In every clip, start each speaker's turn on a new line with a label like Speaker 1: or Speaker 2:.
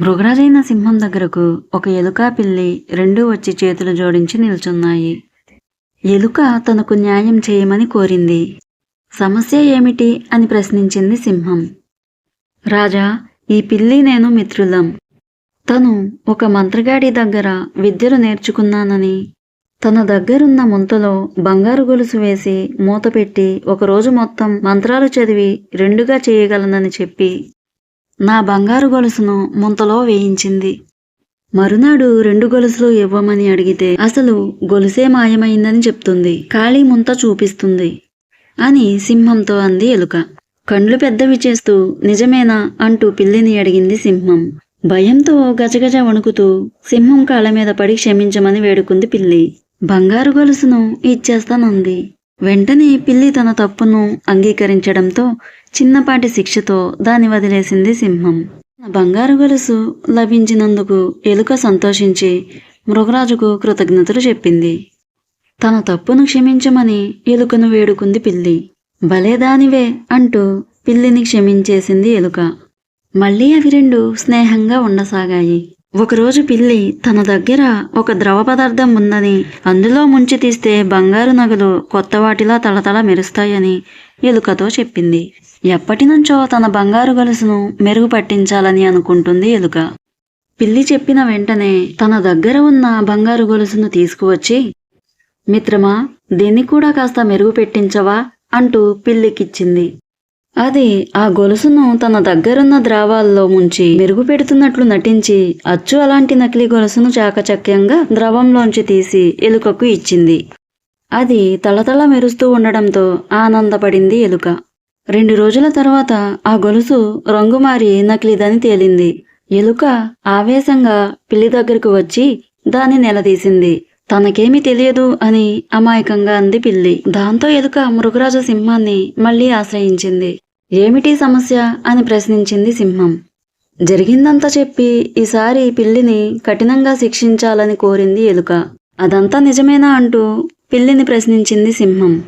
Speaker 1: మృగరాజైన సింహం దగ్గరకు ఒక ఎలుక పిల్లి రెండూ వచ్చి చేతులు జోడించి నిల్చున్నాయి. ఎలుక తనకు న్యాయం చేయమని కోరింది. సమస్య ఏమిటి అని ప్రశ్నించింది సింహం. రాజా ఈ పిల్లి నేను మిత్రులం. తను ఒక మంత్రగాడి దగ్గర విద్యలు నేర్చుకున్నానని. తన దగ్గరున్న ముంతలో బంగారు గొలుసు వేసి మూతపెట్టి ఒకరోజు మొత్తం మంత్రాలు చదివి రెండుగా చేయగలనని చెప్పి నా బంగారు గొలుసును ముంతలో వేయించింది. మరునాడు రెండు గొలుసులు ఇవ్వమని అడిగితే అసలు గొలుసే మాయమైందని చెప్తుంది. ఖాళీ ముంత చూపిస్తుంది అని సింహంతో అంది ఎలుక. కండ్లు పెద్దవి చేస్తూ నిజమేనా అంటూ పిల్లిని అడిగింది సింహం. భయంతో గజగజ వణుకుతూ సింహం కాళ్ళ మీద పడి క్షమించమని వేడుకుంది పిల్లి. బంగారు గొలుసును ఇచ్చేస్తానంది. వెంటనే పిల్లి తన తప్పును అంగీకరించడంతో చిన్నపాటి శిక్షతో దాన్ని వదిలేసింది సింహం. బంగారు గొలుసు లభించినందుకు ఎలుక సంతోషించి మృగరాజుకు కృతజ్ఞతలు చెప్పింది. తన తప్పును క్షమించమని ఎలుకను వేడుకుంది పిల్లి. భలేదానివే అంటూ పిల్లిని క్షమించేసింది ఎలుక. మళ్ళీ అవి రెండు స్నేహంగా ఉండసాగాయి. ఒకరోజు పిల్లి తన దగ్గర ఒక ద్రవ పదార్థం ఉందని అందులో ముంచి తీస్తే బంగారు నగలు కొత్త వాటిలా తలతల మెరుస్తాయని ఎలుకతో చెప్పింది. ఎప్పటినుంచో తన బంగారు గొలుసును మెరుగుపట్టించాలని అనుకుంటుంది ఎలుక. పిల్లి చెప్పిన వెంటనే తన దగ్గర ఉన్న బంగారు గొలుసును తీసుకువచ్చి మిత్రమా దీన్ని కూడా కాస్త మెరుగు పెట్టించవా? అంటూ పిల్లికిచ్చింది. అది ఆ గొలుసును తన దగ్గరున్న ద్రావాల్లో ముంచి మెరుగు పెడుతున్నట్లు నటించి అచ్చు అలాంటి నకిలీ గొలుసును చాకచక్యంగా ద్రవంలోంచి తీసి ఎలుకకు ఇచ్చింది. అది తలతల మెరుస్తూ ఉండడంతో ఆనందపడింది ఎలుక. రెండు రోజుల తర్వాత ఆ గొలుసు రంగు మారి నకిలీదని తేలింది. ఎలుక ఆవేశంగా పిల్లి దగ్గరకు వచ్చి దాన్ని నిలదీసింది. తనకేమీ తెలియదు అని అమాయకంగా అంది పిల్లి. దాంతో ఎలుక మృగరాజ సింహాన్ని మళ్ళీ ఆశ్రయించింది. ఏమిటి సమస్య అని ప్రశ్నించింది సింహం. జరిగిందంతా చెప్పి ఈసారి పిల్లిని కఠినంగా శిక్షించాలని కోరింది ఎలుక. అదంతా నిజమేనా అంటూ పిల్లిని ప్రశ్నించింది సింహం.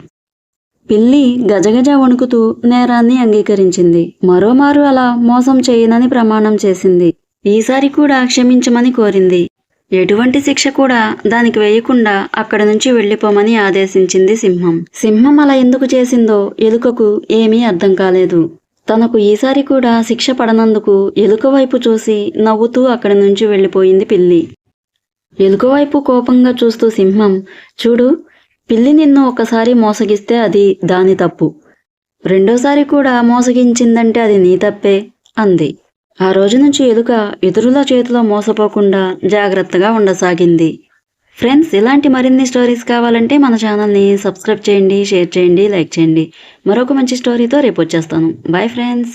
Speaker 1: పిల్లి గజగజ వణుకుతూ నేరాన్ని అంగీకరించింది. మరోమారు అలా మోసం చేయనని ప్రమాణం చేసింది. ఈసారి కూడా క్షమించమని కోరింది. ఎటువంటి శిక్ష కూడా దానికి వేయకుండా అక్కడి నుంచి వెళ్ళిపోమని ఆదేశించింది సింహం. సింహం అలా ఎందుకు చేసిందో ఎలుకకు ఏమీ అర్థం కాలేదు. తనకు ఈసారి కూడా శిక్ష పడనందుకు ఎలుక వైపు చూసి నవ్వుతూ అక్కడి నుంచి వెళ్ళిపోయింది పిల్లి. ఎలుక వైపు కోపంగా చూస్తూ సింహం చూడు పిల్లి నిన్ను ఒకసారి మోసగిస్తే అది దాని తప్పు. రెండోసారి కూడా మోసగించిందంటే అది నీ తప్పే అంది. ఆ రోజు నుంచి ఎలుక ఇతరుల చేతిలో మోసపోకుండా జాగ్రత్తగా ఉండసాగింది. ఫ్రెండ్స్ ఇలాంటి మరిన్ని స్టోరీస్ కావాలంటే మన ఛానల్ని సబ్స్క్రైబ్ చేయండి షేర్ చేయండి లైక్ చేయండి. మరొక మంచి స్టోరీతో రేపు వచ్చేస్తాను. Bye friends!